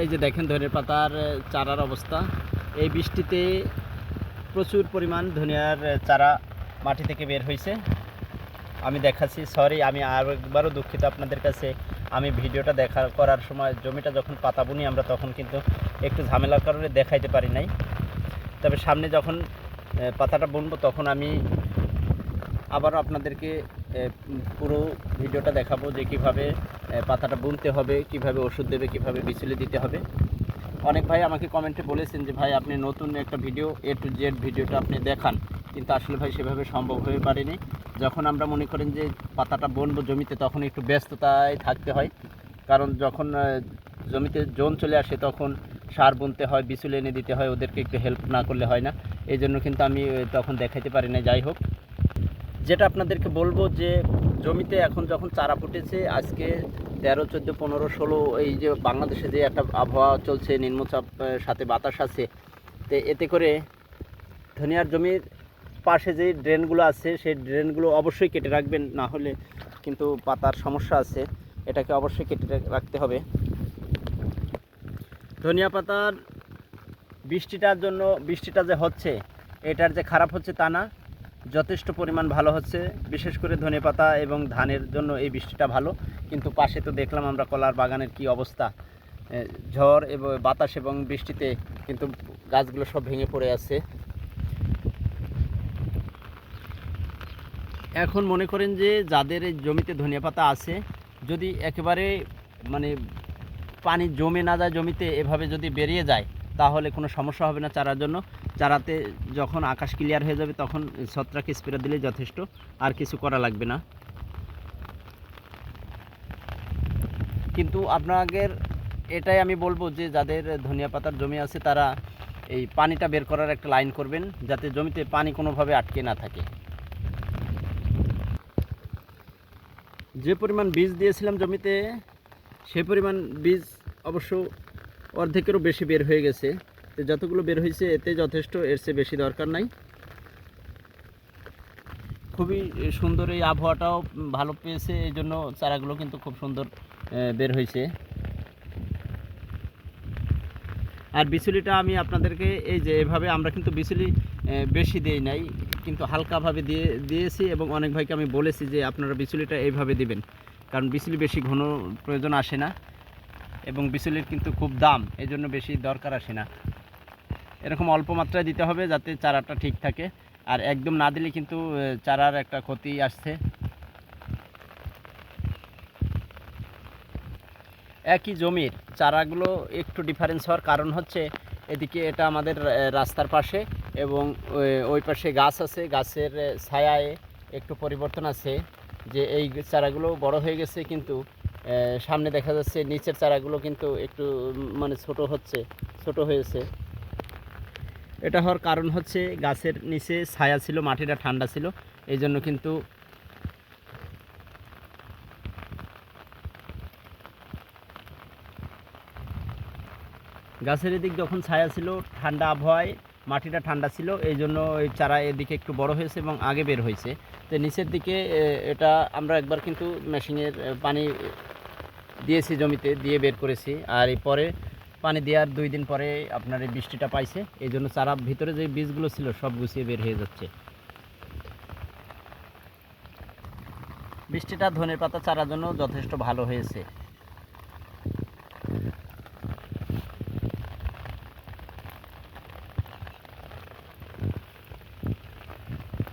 এই যে দেখেন ধনে পাতার চারার অবস্থা। এই বৃষ্টিতে প্রচুর পরিমাণ ধনিয়ার চারা মাটি থেকে বের হয়েছে। আমি দেখাচ্ছি, সরি, আমি আর একবারও দুঃখিত আপনাদের কাছে। আমি ভিডিওটা দেখা, করার সময় জমিটা যখন পাতা বুনি আমরা তখন কিন্তু একটু ঝামেলার কারণে দেখাইতে পারি নাই। তবে সামনে যখন পাতাটা বুনবো, তখন আমি আবারও আপনাদেরকে পুরো ভিডিওটা দেখাবো যে কীভাবে পাতাটা বুনতে হবে, কীভাবে ওষুধ দেবে, কীভাবে বিচুলি দিতে হবে। অনেক ভাই আমাকে কমেন্টে বলেছেন যে, ভাই, আপনি নতুন একটা ভিডিও এ টু জেড ভিডিওটা আপনি দেখান। কিন্তু আসলে ভাই, সেভাবে সম্ভব হয়ে পারেনি। যখন আমরা মনে করেন যে, পাতাটা বুনবো জমিতে, তখন একটু ব্যস্ততায় থাকতে হয়। কারণ যখন জমিতে জোন চলে আসে, তখন সার বুনতে হয় বিচুলি এনে দিতে হয়, ওদেরকে একটু হেল্প না করলে হয় না। এই জন্য কিন্তু আমি তখন দেখাইতে পারি না যাই হোক যেটা আপনাদেরকে বলব যে জমিতে এখন যখন চারা ফুটেছে, আজকে তেরো, চোদ্দ, পনেরো, ষোলো, এই যে বাংলাদেশে যে একটা আবহাওয়া চলছে, নিম্নচাপ সাথে বাতাস আছে, তো এতে করে ধনিয়ার জমির পাশে যে ড্রেনগুলো আছে, সেই ড্রেনগুলো অবশ্যই কেটে রাখবেন, না হলে কিন্তু পাতার সমস্যা আছে, এটাকে অবশ্যই কেটে রাখতে হবে। ধনিয়া পাতার বৃষ্টিটার জন্য, বৃষ্টিটা যে হচ্ছে, এটার যে খারাপ হচ্ছে তা না যথেষ্ট পরিমাণ ভালো হচ্ছে, বিশেষ করে ধনেপাতা এবং ধানের জন্য এই বৃষ্টিটা ভালো। কিন্তু পাশে তো দেখলাম আমরা কলার বাগানের কি অবস্থা। ঝড় এবং, বাতাস এবং বৃষ্টিতে কিন্তু গাছগুলো সব ভেঙে পড়ে আছে। এখন মনে করেন যে যাদের এই জমিতে ধনিয়া পাতা আছে, যদি একেবারে মানে পানি জমে না যায় জমিতে, এভাবে যদি বেরিয়ে যায় তাহলে কোনো সমস্যা হবে না চারার জন্য। চারাতে যখন আকাশ ক্লিয়ার হয়ে যাবে তখন ছত্রাক স্প্রে দিলে যথেষ্ট, আর কিছু করা লাগবে না। কিন্তু আপনাদের এটাই আমি বলব যে, যাদের ধনিয়া পাতার জমি আছে তারা এই পানিটা বের করার একটা লাইন করবেন, যাতে জমিতে পানি কোনোভাবে আটকে না থাকে। যে পরিমাণ বীজ দিয়েছিলাম জমিতে, সে পরিমাণ বীজ অবশ্য অর্ধেকেরও বেশি বের হয়ে গেছে। তো যতগুলো বের হয়েছে, এতে যথেষ্ট এর চেয়ে বেশি দরকার নাই। খুবই সুন্দর এই আবহাওয়াটাও ভালো পেয়েছে, এই জন্য চারাগুলো কিন্তু খুব সুন্দর বের হয়েছে। আর বিচুলিটা আমি আপনাদেরকে এই যে এভাবে আমরা কিন্তু বিচুলি বেশি দেই নাই, কিন্তু হালকাভাবে দিয়ে, দিয়েছি এবং অনেক ভাইকে আমি বলেছি যে আপনারা বিচুলিটা এইভাবে দিবেন, কারণ বিচুলি বেশি ঘন প্রয়োজন আসে না। এবং বিচুলির কিন্তু খুব দাম এই জন্য বেশি দরকার আসে না। এরকম অল্প মাত্রায় দিতে হবে যাতে চারাটা ঠিক থাকে। আর একদম না দিলে কিন্তু চারার একটা ক্ষতি আসছে। একই জমির চারাগুলো একটু ডিফারেন্স হওয়ার কারণ হচ্ছে, এদিকে এটা আমাদের রাস্তার পাশে এবং ওই- পাশে গাছ আছে, গাছের ছায়ায় একটু পরিবর্তন আছে যে এই চারাগুলো বড় হয়ে গেছে কিন্তু সামনে দেখা যাচ্ছে নিচের চারাগুলো কিন্তু একটু মানে ছোট হচ্ছে, ছোট হয়েছে। এটা হওয়ার কারণ হচ্ছে গাছের নিচে ছায়া ছিল, মাটিটা ঠান্ডা ছিল, এই জন্য কিন্তু গাছের এদিক যখন ছায়া ছিল, ঠান্ডা আবহাওয়ায় মাটিটা ঠান্ডা ছিল, এই জন্য এই চারা এদিকে একটু বড় হয়েছে এবং আগে বের হয়েছে। তো নিচের দিকে এটা আমরা একবার কিন্তু মেশিনের পানি দিয়েছি জমিতে, দিয়ে বের করেছি। আর পরে পানি দেওয়ার দুই দিন পরে আপনার এই বৃষ্টিটা পাইছে। এই জন্য চারা ভিতরে যে বীজগুলো ছিল সব গুছিয়ে বের হয়ে যাচ্ছে। বৃষ্টিটা ধনের পাতা চারার জন্য যথেষ্ট ভালো হয়েছে।